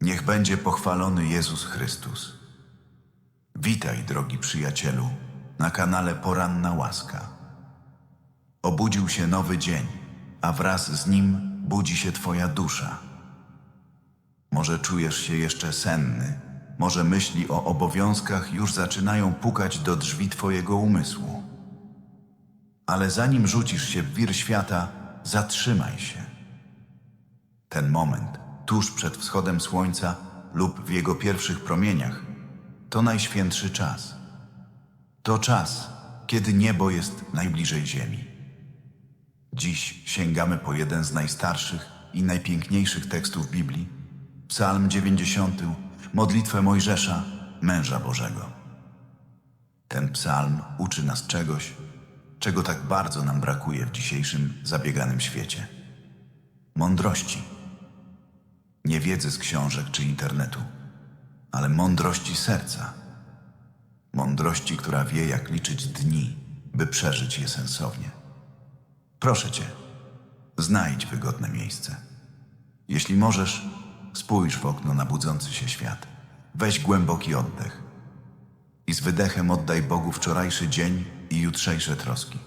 Niech będzie pochwalony Jezus Chrystus. Witaj, drogi przyjacielu, na kanale Poranna Łaska. Obudził się nowy dzień, a wraz z nim budzi się Twoja dusza. Może czujesz się jeszcze senny, może myśli o obowiązkach już zaczynają pukać do drzwi Twojego umysłu. Ale zanim rzucisz się w wir świata, zatrzymaj się. Ten moment, tuż przed wschodem słońca lub w jego pierwszych promieniach, to najświętszy czas. To czas, kiedy niebo jest najbliżej ziemi. Dziś sięgamy po jeden z najstarszych i najpiękniejszych tekstów Biblii, Psalm 90, modlitwę Mojżesza, męża Bożego. Ten psalm uczy nas czegoś, czego tak bardzo nam brakuje w dzisiejszym zabieganym świecie. Mądrości. Nie wiedzy z książek czy internetu, ale mądrości serca. Mądrości, która wie, jak liczyć dni, by przeżyć je sensownie. Proszę cię, znajdź wygodne miejsce. Jeśli możesz, spójrz w okno na budzący się świat. Weź głęboki oddech i z wydechem oddaj Bogu wczorajszy dzień i jutrzejsze troski.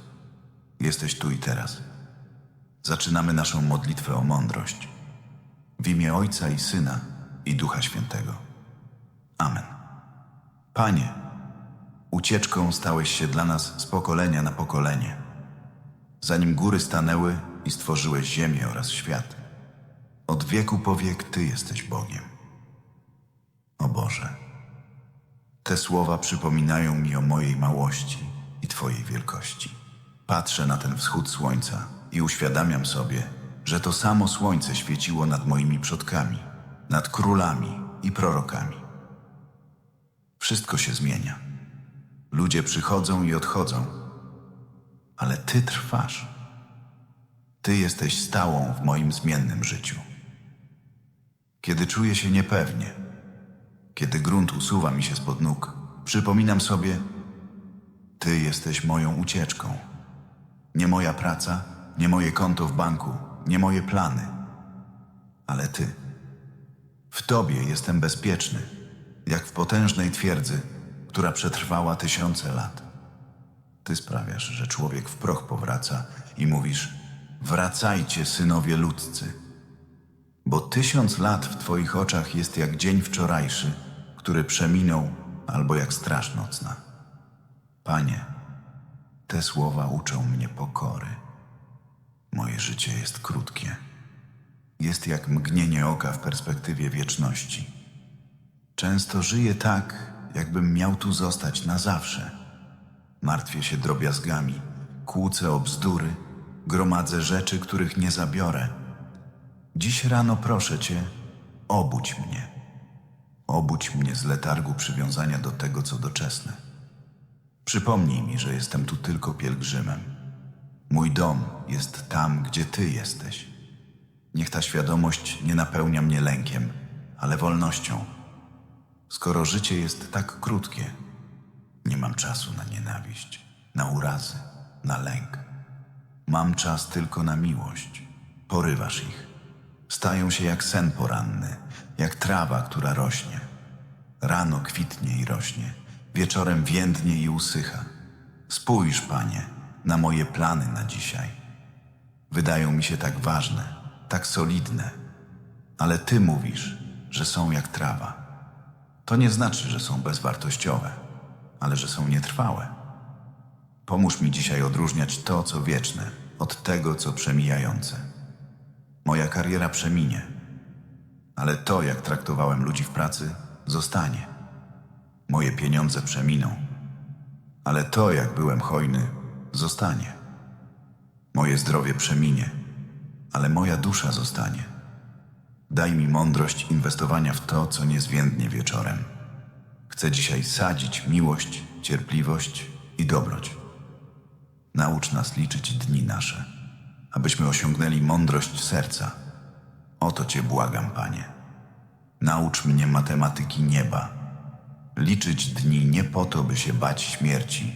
Jesteś tu i teraz. Zaczynamy naszą modlitwę o mądrość. W imię Ojca i Syna i Ducha Świętego. Amen. Panie, ucieczką stałeś się dla nas z pokolenia na pokolenie. Zanim góry stanęły i stworzyłeś ziemię oraz świat, od wieku po wiek Ty jesteś Bogiem. O Boże, te słowa przypominają mi o mojej małości i Twojej wielkości. Patrzę na ten wschód słońca i uświadamiam sobie, że to samo słońce świeciło nad moimi przodkami, nad królami i prorokami. Wszystko się zmienia. Ludzie przychodzą i odchodzą, ale Ty trwasz. Ty jesteś stałą w moim zmiennym życiu. Kiedy czuję się niepewnie, kiedy grunt usuwa mi się spod nóg, przypominam sobie, Ty jesteś moją ucieczką. Nie moja praca, nie moje konto w banku, nie moje plany, ale Ty. W Tobie jestem bezpieczny, jak w potężnej twierdzy, która przetrwała tysiące lat. Ty sprawiasz, że człowiek w proch powraca i mówisz: Wracajcie, synowie ludzcy. Bo tysiąc lat w Twoich oczach jest jak dzień wczorajszy, który przeminął, albo jak straż nocna. Panie, te słowa uczą mnie pokory. Moje życie jest krótkie. Jest jak mgnienie oka w perspektywie wieczności. Często żyję tak, jakbym miał tu zostać na zawsze. Martwię się drobiazgami, kłócę o bzdury, gromadzę rzeczy, których nie zabiorę. Dziś rano proszę Cię, obudź mnie. Obudź mnie z letargu przywiązania do tego, co doczesne. Przypomnij mi, że jestem tu tylko pielgrzymem. Mój dom jest tam, gdzie Ty jesteś. Niech ta świadomość nie napełnia mnie lękiem, ale wolnością. Skoro życie jest tak krótkie, nie mam czasu na nienawiść, na urazy, na lęk. Mam czas tylko na miłość. Porywasz ich. Stają się jak sen poranny, jak trawa, która rośnie. Rano kwitnie i rośnie, wieczorem więdnie i usycha. Spójrz, panie, na moje plany na dzisiaj. Wydają mi się tak ważne, tak solidne, ale ty mówisz, że są jak trawa. To nie znaczy, że są bezwartościowe, ale że są nietrwałe. Pomóż mi dzisiaj odróżniać to, co wieczne, od tego, co przemijające. Moja kariera przeminie, ale to, jak traktowałem ludzi w pracy, zostanie. Moje pieniądze przeminą, ale to, jak byłem hojny, zostanie. Moje zdrowie przeminie, ale moja dusza zostanie. Daj mi mądrość inwestowania w to, co niezwiędnie wieczorem. Chcę dzisiaj sadzić miłość, cierpliwość i dobroć. Naucz nas liczyć dni nasze, abyśmy osiągnęli mądrość serca. O to Cię błagam, Panie. Naucz mnie matematyki nieba. Liczyć dni nie po to, by się bać śmierci,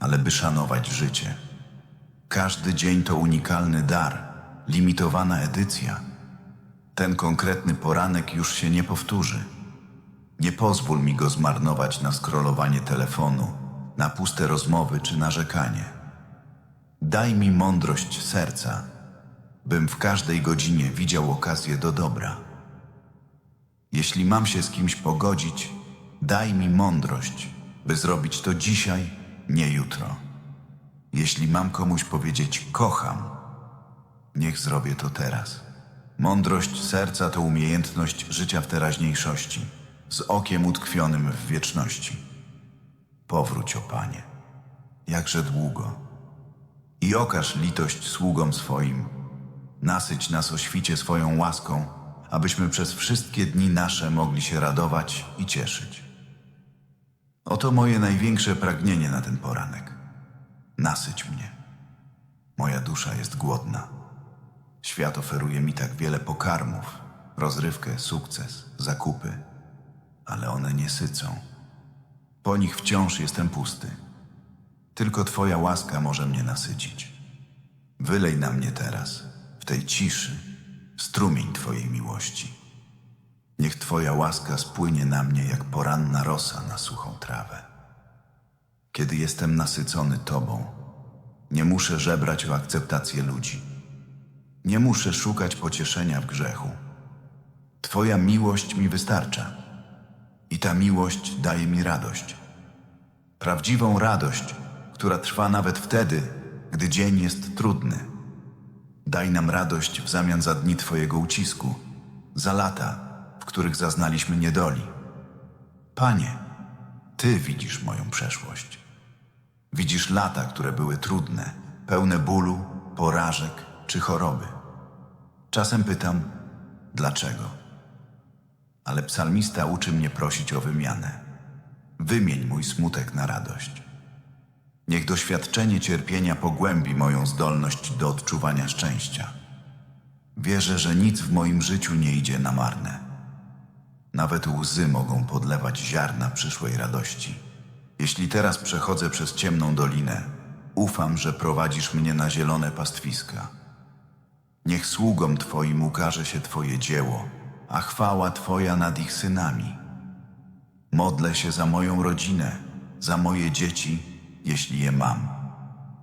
ale by szanować życie. Każdy dzień to unikalny dar, limitowana edycja. Ten konkretny poranek już się nie powtórzy. Nie pozwól mi go zmarnować na skrolowanie telefonu, na puste rozmowy czy narzekanie. Daj mi mądrość serca, bym w każdej godzinie widział okazję do dobra. Jeśli mam się z kimś pogodzić, daj mi mądrość, by zrobić to dzisiaj, nie jutro. Jeśli mam komuś powiedzieć kocham, niech zrobię to teraz. Mądrość serca to umiejętność życia w teraźniejszości, z okiem utkwionym w wieczności. Powróć, o Panie, jakże długo. I okaż litość sługom swoim. Nasyć nas o świcie swoją łaską, abyśmy przez wszystkie dni nasze mogli się radować i cieszyć. Oto moje największe pragnienie na ten poranek. Nasyć mnie. Moja dusza jest głodna. Świat oferuje mi tak wiele pokarmów, rozrywkę, sukces, zakupy, ale one nie sycą. Po nich wciąż jestem pusty. Tylko Twoja łaska może mnie nasycić. Wylej na mnie teraz, w tej ciszy, strumień Twojej miłości. Niech Twoja łaska spłynie na mnie jak poranna rosa na suchą trawę. Kiedy jestem nasycony Tobą, nie muszę żebrać o akceptację ludzi. Nie muszę szukać pocieszenia w grzechu. Twoja miłość mi wystarcza. I ta miłość daje mi radość. Prawdziwą radość, która trwa nawet wtedy, gdy dzień jest trudny. Daj nam radość w zamian za dni Twojego ucisku, za lata, których zaznaliśmy niedoli. Panie, Ty widzisz moją przeszłość. Widzisz lata, które były trudne, pełne bólu, porażek czy choroby. Czasem pytam, dlaczego? Ale psalmista uczy mnie prosić o wymianę. Wymień mój smutek na radość. Niech doświadczenie cierpienia pogłębi moją zdolność do odczuwania szczęścia. Wierzę, że nic w moim życiu nie idzie na marne. Nawet łzy mogą podlewać ziarna przyszłej radości. Jeśli teraz przechodzę przez ciemną dolinę, ufam, że prowadzisz mnie na zielone pastwiska. Niech sługom Twoim ukaże się Twoje dzieło, a chwała Twoja nad ich synami. Modlę się za moją rodzinę, za moje dzieci, jeśli je mam,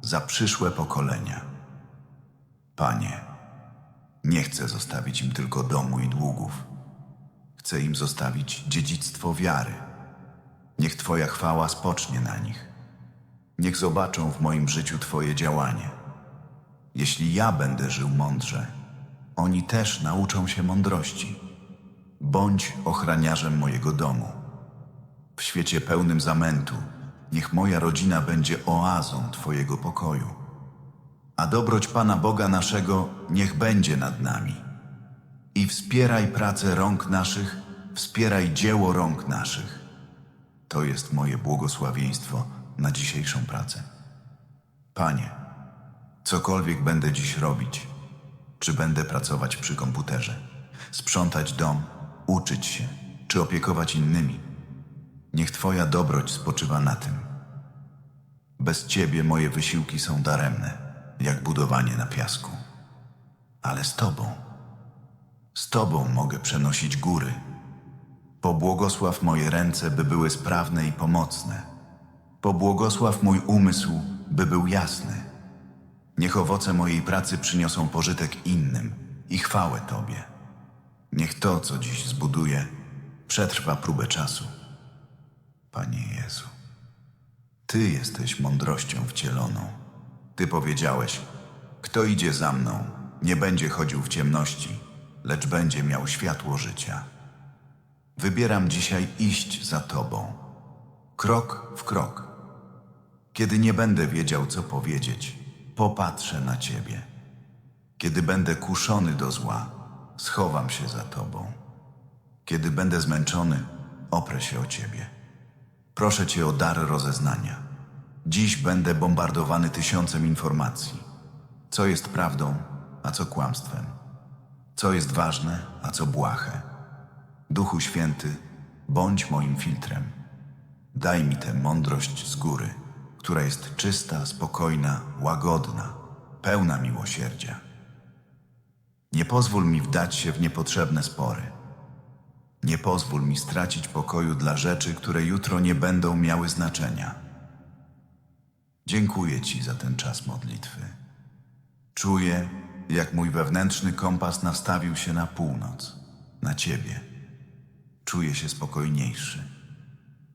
za przyszłe pokolenia. Panie, nie chcę zostawić im tylko domu i długów. Chcę im zostawić dziedzictwo wiary. Niech Twoja chwała spocznie na nich. Niech zobaczą w moim życiu Twoje działanie. Jeśli ja będę żył mądrze, oni też nauczą się mądrości. Bądź ochraniarzem mojego domu. W świecie pełnym zamętu, niech moja rodzina będzie oazą Twojego pokoju. A dobroć Pana Boga naszego niech będzie nad nami. I wspieraj pracę rąk naszych, wspieraj dzieło rąk naszych. To jest moje błogosławieństwo na dzisiejszą pracę. Panie, cokolwiek będę dziś robić, czy będę pracować przy komputerze, sprzątać dom, uczyć się, czy opiekować innymi, niech Twoja dobroć spoczywa na tym. Bez Ciebie moje wysiłki są daremne, jak budowanie na piasku. Ale z Tobą, z Tobą mogę przenosić góry. Pobłogosław moje ręce, by były sprawne i pomocne. Pobłogosław mój umysł, by był jasny. Niech owoce mojej pracy przyniosą pożytek innym i chwałę Tobie. Niech to, co dziś zbuduję, przetrwa próbę czasu. Panie Jezu, Ty jesteś mądrością wcieloną. Ty powiedziałeś, kto idzie za mną, nie będzie chodził w ciemności, lecz będzie miał światło życia. Wybieram dzisiaj iść za Tobą, krok w krok. Kiedy nie będę wiedział, co powiedzieć, popatrzę na Ciebie. Kiedy będę kuszony do zła, schowam się za Tobą. Kiedy będę zmęczony, oprę się o Ciebie. Proszę Cię o dar rozeznania. Dziś będę bombardowany tysiącem informacji. Co jest prawdą, a co kłamstwem? Co jest ważne, a co błahe? Duchu Święty, bądź moim filtrem. Daj mi tę mądrość z góry, która jest czysta, spokojna, łagodna, pełna miłosierdzia. Nie pozwól mi wdać się w niepotrzebne spory. Nie pozwól mi stracić pokoju dla rzeczy, które jutro nie będą miały znaczenia. Dziękuję Ci za ten czas modlitwy. Czuję, jak mój wewnętrzny kompas nastawił się na północ, na Ciebie. Czuję się spokojniejszy.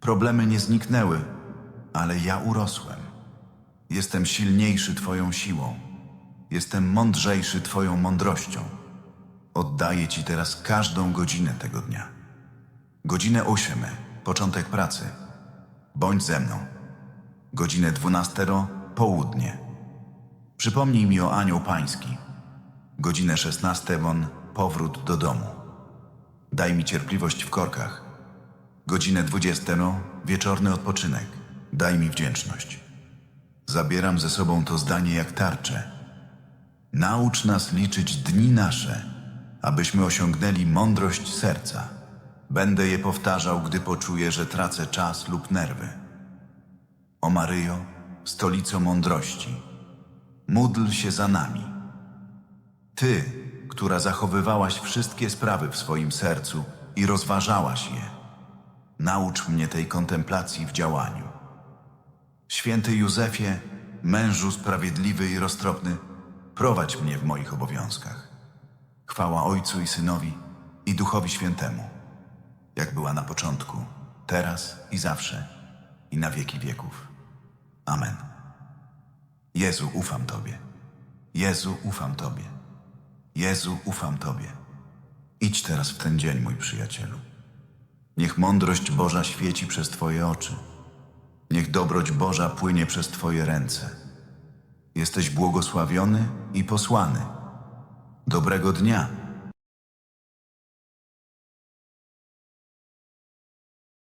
Problemy nie zniknęły, ale ja urosłem. Jestem silniejszy Twoją siłą. Jestem mądrzejszy Twoją mądrością. Oddaję Ci teraz każdą godzinę tego dnia. Godzinę ósmą, początek pracy. Bądź ze mną. Godzinę dwunastero, południe. Przypomnij mi o anioł pański. Godzinę szesnastą, powrót do domu. Daj mi cierpliwość w korkach. Godzinę dwudziestą, wieczorny odpoczynek. Daj mi wdzięczność. Zabieram ze sobą to zdanie jak tarczę. Naucz nas liczyć dni nasze, abyśmy osiągnęli mądrość serca. Będę je powtarzał, gdy poczuję, że tracę czas lub nerwy. O Maryjo, stolico mądrości, módl się za nami. Ty, która zachowywałaś wszystkie sprawy w swoim sercu i rozważałaś je, naucz mnie tej kontemplacji w działaniu. Święty Józefie, mężu sprawiedliwy i roztropny, prowadź mnie w moich obowiązkach. Chwała Ojcu i Synowi i Duchowi Świętemu, jak była na początku, teraz i zawsze, i na wieki wieków. Amen. Jezu, ufam Tobie. Jezu, ufam Tobie. Jezu, ufam Tobie. Idź teraz w ten dzień, mój przyjacielu. Niech mądrość Boża świeci przez Twoje oczy. Niech dobroć Boża płynie przez Twoje ręce. Jesteś błogosławiony i posłany. Dobrego dnia